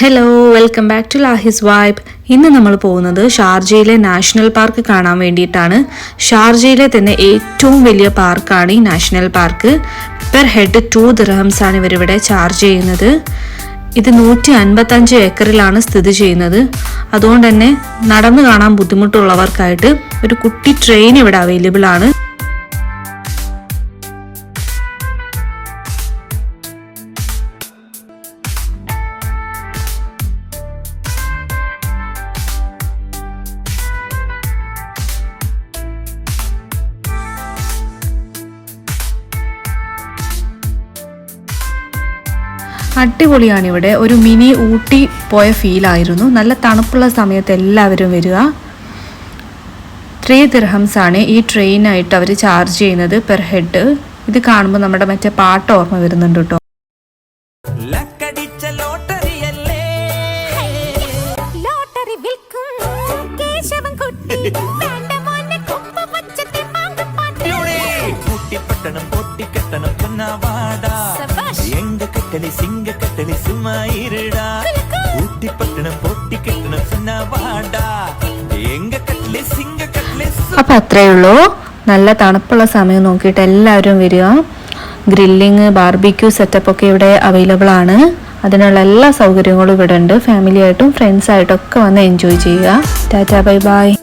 Hello welcome back to Lahi's vibe ഇന്ന് നമ്മൾ പോകുന്നത് ഷാർജയിലെ നാഷണൽ പാർക്ക് കാണാൻ വേണ്ടിയിട്ടാണ്. ഷാർജയിലെ തന്നെ ഏറ്റവും വലിയ പാർക്കാണ് ഈ national park. Per head two dirhams ആണ് ഇവരിവിടെ ചാർജ് ചെയ്യുന്നത്. ഇത് നൂറ്റി അൻപത്തഞ്ച് ഏക്കറിലാണ് സ്ഥിതി ചെയ്യുന്നത്. അതുകൊണ്ട് തന്നെ നടന്നു കാണാൻ ബുദ്ധിമുട്ടുള്ളവർക്കായിട്ട് ഒരു കുട്ടി ട്രെയിൻ ഇവിടെ അവൈലബിൾ ആണ്. അടിപൊളിയാണ് ഇവിടെ ഒരു മിനി ഊട്ടി പോയ ഫീലായിരുന്നു നല്ല തണുപ്പുള്ള സമയത്ത് എല്ലാവരും വരിക. ത്രീ ദിർഹംസ് ആണ് ഈ ട്രെയിനായിട്ട് അവർ ചാർജ് ചെയ്യുന്നത് പെർ ഹെഡ് ഇത് കാണുമ്പോൾ നമ്മുടെ മറ്റേ പാട്ട് ഓർമ്മ വരുന്നുണ്ട് കേട്ടോ. പൊട്ടിക്കെട്ടണം പൊന്നാവാടാ. സബാഷ്. സിംഗ കട്ടളി സിംഗ കട്ടളി പൊട്ടി കെട്ടണം പൊട്ടിക്കെട്ടണം പൊന്നാവാടാ എങ്ക കട്ടളി സിംഗ കട്ടളി സു- അപ്പം അത്രയേ ഉള്ളൂ. നല്ല തണുപ്പുള്ള സമയം നോക്കിയിട്ട് എല്ലാവരും വരിക. ഗ്രില്ലിങ് ബാർബിക്യൂ സെറ്റപ്പ് ഒക്കെ ഇവിടെ അവൈലബിൾ ആണ്. അതിനുള്ള എല്ലാ സൗകര്യങ്ങളും ഇവിടെ ഉണ്ട്. ഫാമിലി ആയിട്ടും ഫ്രണ്ട്സ് ആയിട്ടും ഒക്കെ വന്ന് എൻജോയ് ചെയ്യുക. Tata bye bye